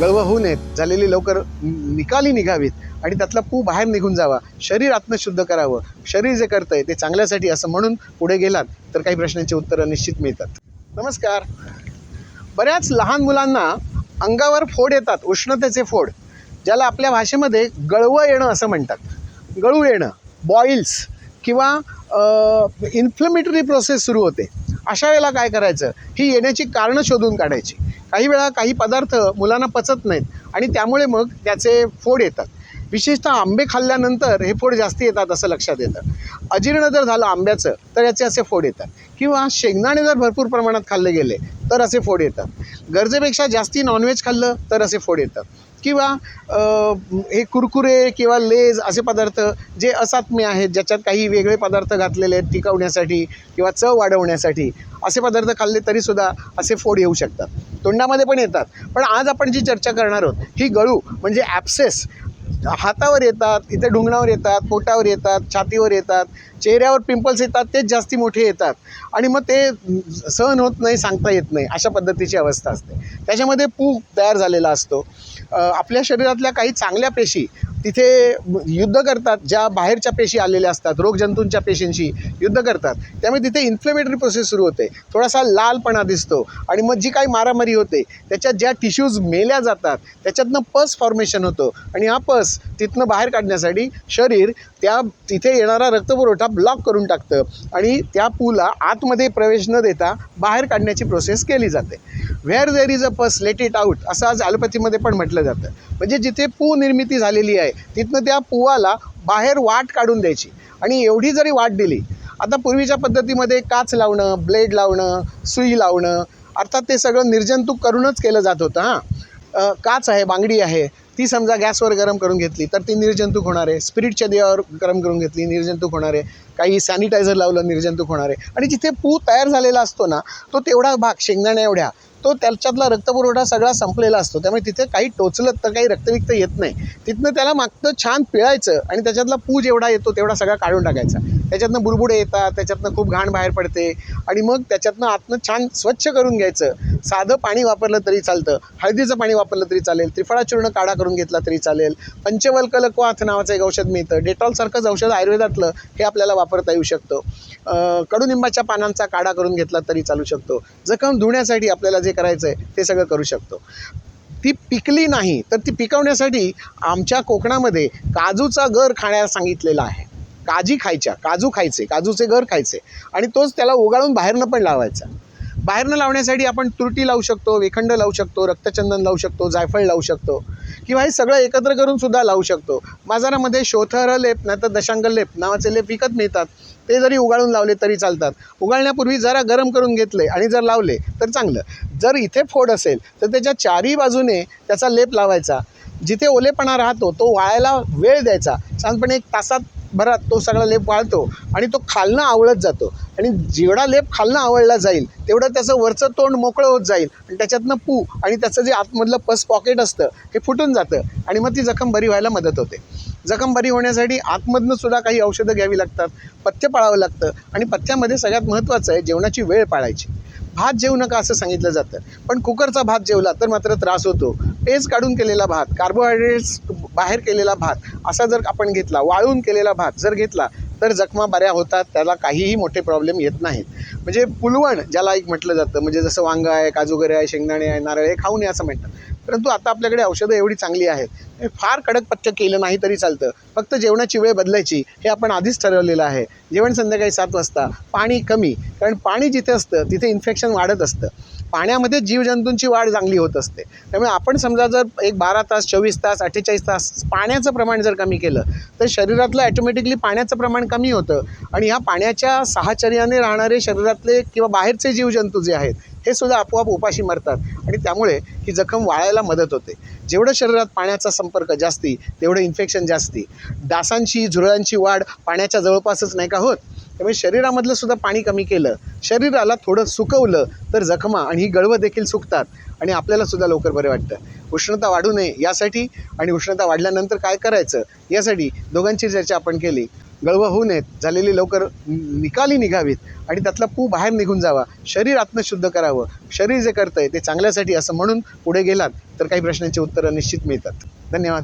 गळवं होऊ नयेत. झालेली लवकर निकाली निघावीत आणि त्यातला पू बाहेर निघून जावा. शरीर आत्मशुद्ध करावं. शरीर जे करतंय ते चांगल्यासाठी असं म्हणून पुढे गेलात तर काही प्रश्नांची उत्तरं निश्चित मिळतात. नमस्कार. बऱ्याच लहान मुलांना अंगावर फोड येतात उष्णतेचे फोड ज्याला आपल्या भाषेमध्ये गळवं येणं असं म्हणतात. गळू येणं बॉईल्स किंवा इन्फ्लमेटरी प्रोसेस सुरू होते. अशा वेळेला काय करायचं? ही येण्याची कारणं शोधून काढायची. काही वेळा काही पदार्थ मुलांना पचत नाहीत आणि त्यामुळे मग त्याचे फोड येतात. विशेषतः आंबे खाल्ल्यानंतर हे फोड जास्त येतात असं लक्षात येतं. अजीर्ण जर झालं आंब्याचं तर याचे असे फोड येतात. किंवा शेंगदाणे जर भरपूर प्रमाणात खाल्ले गेले तर असे फोड येतात. गरजेपेक्षा जास्ती नॉनव्हेज खाल्लं तर असे फोड येतात. किंवा हे कुरकुरे किंवा लेज असे पदार्थ जे असात्म्य आहेत ज्याच्यात काही वेगळे पदार्थ घातलेले आहेत टिकवण्यासाठी किंवा चव वाढवण्यासाठी असे पदार्थ खाल्ले तरीसुद्धा असे फोड येऊ शकतात. तोंडामध्ये पण येतात. पण आज आपण जी चर्चा करणार आहोत ही गळू म्हणजे ॲप्सेस हातावर येतात इथे ढुंगणावर येतात पोटावर येतात छातीवर येतात चेहऱ्यावर पिंपल्स येतात तेच जास्ती मोठे येतात. आणि मग ते सहन होत नाही सांगता येत नाही अशा पद्धतीची अवस्था असते. त्याच्यामध्ये पूक तयार झालेला असतो. आपल्या शरीरातल्या काही चांगल्या पेशी तिथे युद्ध करतात ज्या बाहेरच्या पेशी आलेल्या असतात रोगजंतूंच्या पेशींशी युद्ध करतात त्यामुळे तिथे इन्फ्लेमेटरी प्रोसेस सुरू होते. थोडासा लालपणा दिसतो आणि मग जी काही मारामारी होते त्याच्यात ज्या टिश्यूज मेल्या जातात त्याच्यातनं पस फॉर्मेशन होतो आणि हा पस तिथनं बाहेर काढण्यासाठी शरीर त्या तिथे येणारा रक्तपुरवठा ब्लॉक करून टाकतं. आणि त्या पूला आतमध्ये प्रवेश न देता बाहेर काढण्याची प्रोसेस केली जाते. व्हेअर देर इज अ पस लेट इट आउट असं आज ॲलोपॅथीमध्ये पण म्हटलं जातं. म्हणजे जिथे पू निर्मिती झालेली आहे तिथनं त्या पुवाला बाहेर वाट काढून द्यायची. आणि एवढी जरी वाट दिली आता पूर्वीच्या पद्धतीमध्ये काच लावणं ब्लेड लावणं सुई लावणं अर्थात ते सगळं निर्जंतुक करूनच केलं जात होतं हां. काच आहे बांगडी आहे ती समजा गॅसवर गरम करून घेतली तर ती निर्जंतुक होणार आहे. स्पिरिटच्या दिव्यावर गरम करून घेतली निर्जंतुक होणार आहे. काही सॅनिटायझर लावलं निर्जंतुक होणार आहे. आणि जिथे पू तयार झालेला असतो ना तो तेवढा भाग शेंगदाण्या एवढ्या तो त्याच्यातला रक्तपुरवठा सगळा संपलेला असतो. त्यामुळे तिथे काही टोचलं तर काही रक्तविक्त येत नाही. तिथनं त्याला मागतं छान पिळायचं आणि त्याच्यातला पू जेवढा येतो तेवढा सगळा काढून टाकायचा. त्याच्यातनं बुडबुडे येतात त्याच्यातनं खूप घाण बाहेर पडते आणि मग त्याच्यातनं आतनं छान स्वच्छ करून घ्यायचं. साधं पाणी वापरलं तरी चालतं हळदीचं पाणी वापरलं तरी चालेल त्रिफळा चूर्ण काढा करून घेतला तरी चालेल पंचवल्क लकवाथ नावाचं एक औषध मिळतं. डेटॉलसारखंच औषध आयुर्वेदातलं हे आपल्याला वापरता येऊ शकतं. कडुनिंबाच्या पानांचा काढा करून घेतला तरी चालू शकतो. जखम धुण्यासाठी आपल्याला जे करायचं आहे ते सगळं करू शकतो. ती पिकली नाही तर ती पिकवण्यासाठी आमच्या कोकणामध्ये काजूचा गर खाण्यास सांगितलेला आहे. काजी खायच्या काजू खायचे काजूचे घर खायचे. आणि तोच त्याला उगाळून बाहेरनं पण लावायचा. बाहेरनं लावण्यासाठी आपण तुरटी लावू शकतो वेखंड लावू शकतो रक्तचंदन लावू शकतो जायफळ लावू शकतो. किंवा हे सगळं एकत्र करून सुद्धा लावू शकतो. बाजारामध्ये शोथर लेप नाही तर दशांग लेप नावाचे लेप विकत मिळतात. ते जरी उगाळून लावले तरी चालतात. उगाळण्यापूर्वी जरा गरम करून घेतले आणि जर लावले तर चांगलं. जर इथे फोड असेल तर त्याच्या चारही बाजूने त्याचा लेप लावायचा. जिथे ओलेपणा राहतो तो वाळायला वेळ द्यायचा. साधारणपणे एक तासात भरात तो सगळा लेप वाळतो आणि तो खालनं आवळत जातो. आणि जेवढा लेप खालनं आवळला जाईल तेवढं त्याचं वरचं तोंड मोकळं होत जाईल आणि त्याच्यातनं पू आणि त्याचं जे आतमधलं पस पॉकेट असतं हे फुटून जातं आणि मग ती जखम बरी व्हायला मदत होते. जखम बरी होण्यासाठी आतमधनं सुद्धा काही औषधं घ्यावी लागतात पथ्य पाळावं लागतं आणि पथ्यामध्ये सगळ्यात महत्त्वाचं आहे जेवणाची वेळ पाळायची. भात जेवू नका असं सांगितलं जातं. पण कुकरचा भात जेवला तर मात्र त्रास होतो. पेज काढून केलेला भात कार्बोहायड्रेट्स बाहेर केलेला भात असा जर आपण घेतला वाळून केलेला भात जर घेतला तर जखमा बऱ्या होतात त्याला काहीही मोठे प्रॉब्लेम येत नाहीत. म्हणजे पुलवण ज्याला एक म्हटलं जातं म्हणजे जसं वांगं आहे काजूगरे आहे शेंगदाणे आहे नारळ हे खाऊ नये असं म्हणतात. परंतु आता आपल्याकडे औषधं एवढी चांगली आहेत. फार कडक पथ्य केलं नाही तरी चालतं. फक्त जेवणाची वेळ बदलायची हे आपण आधीच ठरवलेलं आहे. जेवण संध्याकाळी सात वाजता पाणी कमी. कारण पाणी जिथे असतं तिथे इन्फेक्शन वाढत असतं. पाण्यामध्ये जीवजंतूंची वाढ चांगली होत असते. त्यामुळे आपण समजा जर एक बारा तास चोवीस तास अठ्ठेचाळीस तास पाण्याचं प्रमाण जर कमी केलं तर शरीरातलं ॲटोमॅटिकली पाण्याचं प्रमाण कमी होतं. आणि ह्या पाण्याच्या साहचर्याने राहणारे शरीरातले किंवा बाहेरचे जीवजंतू जे आहेत हे सुद्धा आपोआप उपाशी मरतात. आणि त्यामुळे ही जखम वाळायला मदत होते. जेवढं शरीरात पाण्याचा संपर्क जास्ती तेवढं इन्फेक्शन जास्ती. डासांची झुरळांची वाढ पाण्याच्या जवळपासच नाही का होत? त्यामुळे शरीरामधलं सुद्धा पाणी कमी केलं. शरीराला थोडं सुकवलं तर जखमा आणि ही गळवं देखील सुकतात आणि आपल्याला सुद्धा लवकर बरे वाटतं. उष्णता वाढू नये यासाठी आणि उष्णता वाढल्यानंतर काय करायचं? यासाठी दोघांची चर्चा आपण केली. गळवं होऊ नयेत. झालेली लवकर निकाली निघावीत आणि त्यातला पू बाहेर निघून जावा. शरीर आत्मशुद्ध करावं. शरीर जे करतंय ते चांगल्यासाठी असं म्हणून पुढे गेलात तर काही प्रश्नांची उत्तरं निश्चित मिळतात. धन्यवाद.